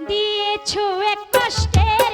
দিয়েছ এক কষ্টের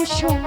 I'm sure.